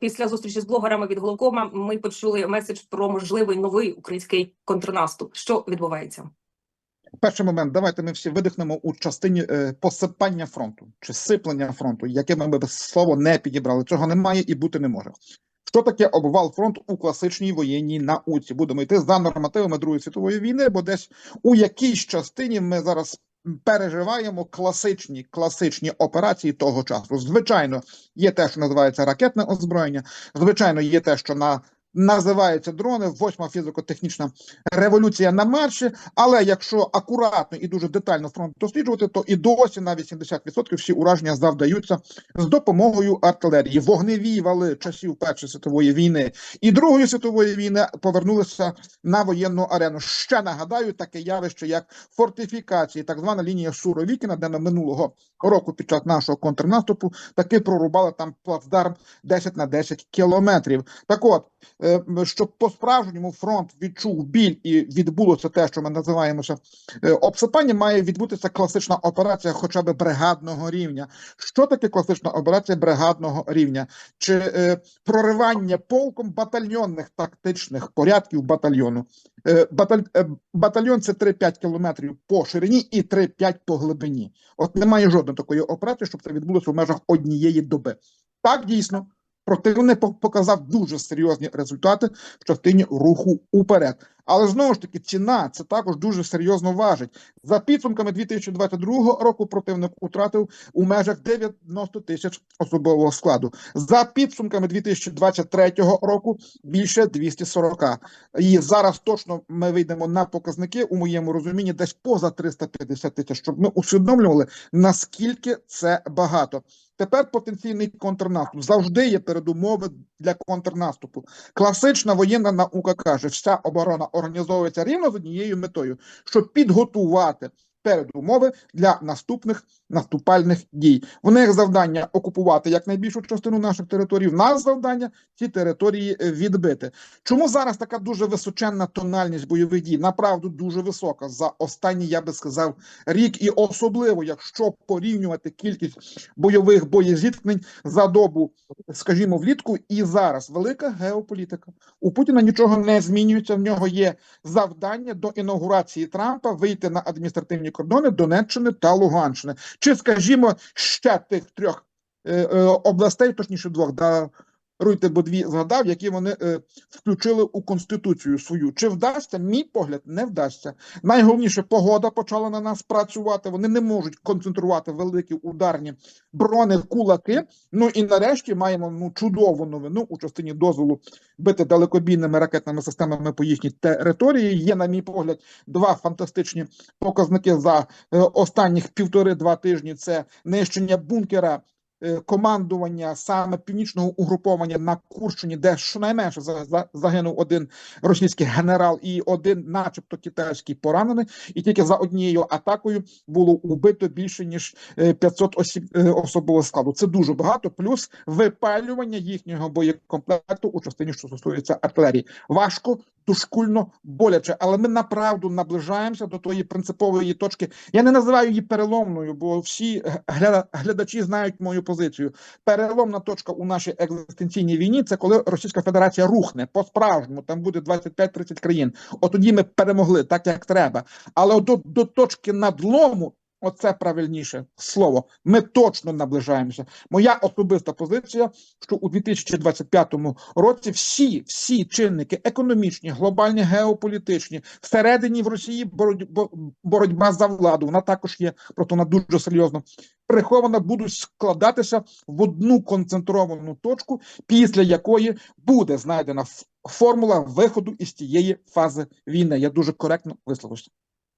Після зустрічі з блогерами від головкома ми почули меседж про можливий новий український контрнаступ. Що відбувається? Перший момент, давайте ми всі видихнемо у частині е, посипання фронту чи сиплення фронту, яке ми би слово не підібрали. Цього немає і бути не може. Що таке обвал фронту у класичній воєнній науці? Будемо йти за нормативами Другої світової війни, бо десь у якійсь частині ми зараз переживаємо класичні класичні операції того часу. Звичайно, є те, що називається ракетне озброєння. Звичайно, є те, що на називаються дрони, восьма фізико-технічна революція на марші. Але якщо акуратно і дуже детально фронт досліджувати, то і досі на 80% всі ураження завдаються з допомогою артилерії. Вогневі вали часів Першої світової війни і Другої світової війни повернулися на воєнну арену. Ще нагадаю таке явище, як фортифікації, так звана лінія Суровікіна, де на минулого року під час нашого контрнаступу таки прорубали там плацдарм 10 на 10 кілометрів. Так от. Е, щоб по-справжньому фронт відчув біль і відбулося те, що ми називаємося е, обсипання, має відбутися класична операція, хоча б бригадного рівня. Що таке класична операція бригадного рівня? Чи е, проривання полком батальйонних тактичних порядків батальйону? Баталь, батальйон це 3-5 кілометрів по ширині і 3-5 по глибині. От немає жодної такої операції, щоб це відбулося в межах однієї доби. Так дійсно. Противник показав дуже серйозні результати в частині руху уперед. Але знову ж таки, ціна це також дуже серйозно важить. За підсумками 2022 року противник втратив у межах 90 тисяч особового складу. За підсумками 2023 року більше 240. І зараз точно ми вийдемо на показники у моєму розумінні, десь поза 350 тисяч, щоб ми усвідомлювали наскільки це багато. Тепер потенційний контрнаступ завжди є передумови для контрнаступу. Класична воєнна наука каже, вся оборона організовується рівно з однією метою, щоб підготувати передумови для наступних наступальних дій. В них завдання окупувати якнайбільшу частину наших територій. В нас завдання ці території відбити. Чому зараз така дуже височенна тональність бойових дій? Направду дуже висока за останній, я би сказав, рік, і особливо, якщо порівнювати кількість бойових боєзіткнень за добу, скажімо, влітку, і зараз велика геополітика. У Путіна нічого не змінюється. В нього є завдання до інаугурації Трампа вийти на адміністративні кордони Донеччини та Луганщини. Чи, скажімо, ще тих трьох е, е, областей, точніше двох, да, Руйте, бо дві згадав, які вони е, включили у конституцію свою. Чи вдасться? Мій погляд не вдасться. Найголовніше погода почала на нас працювати. Вони не можуть концентрувати великі ударні брони, кулаки. Ну і нарешті маємо ну чудову новину у частині дозволу бити далекобійними ракетними системами по їхній території. Є, на мій погляд, два фантастичні показники за е, останніх півтори-два тижні. Це нищення бункера. Е, командування саме північного угруповання на Курщині, де щонайменше загинув один російський генерал і один, начебто, китайський поранений, і тільки за однією атакою було убито більше ніж 500 е, осіб е, особового складу. Це дуже багато, плюс випалювання їхнього боєкомплекту у частині, що стосується артилерії. Важко, тушкульно, боляче, але ми направду наближаємося до тої принципової точки. Я не називаю її переломною, бо всі глядачі знають мою позицію. Переломна точка у нашій екзистенційній війні це коли Російська Федерація рухне по справжньому. Там буде 25-30 країн. От тоді ми перемогли так, як треба. Але до, до точки надлому. Оце правильніше слово. Ми точно наближаємося. Моя особиста позиція, що у 2025 році всі всі чинники економічні, глобальні, геополітичні, всередині в Росії боротьба, боротьба за владу. Вона також є, проте вона дуже серйозно прихована, будуть складатися в одну концентровану точку, після якої буде знайдена формула виходу із тієї фази війни. Я дуже коректно висловився.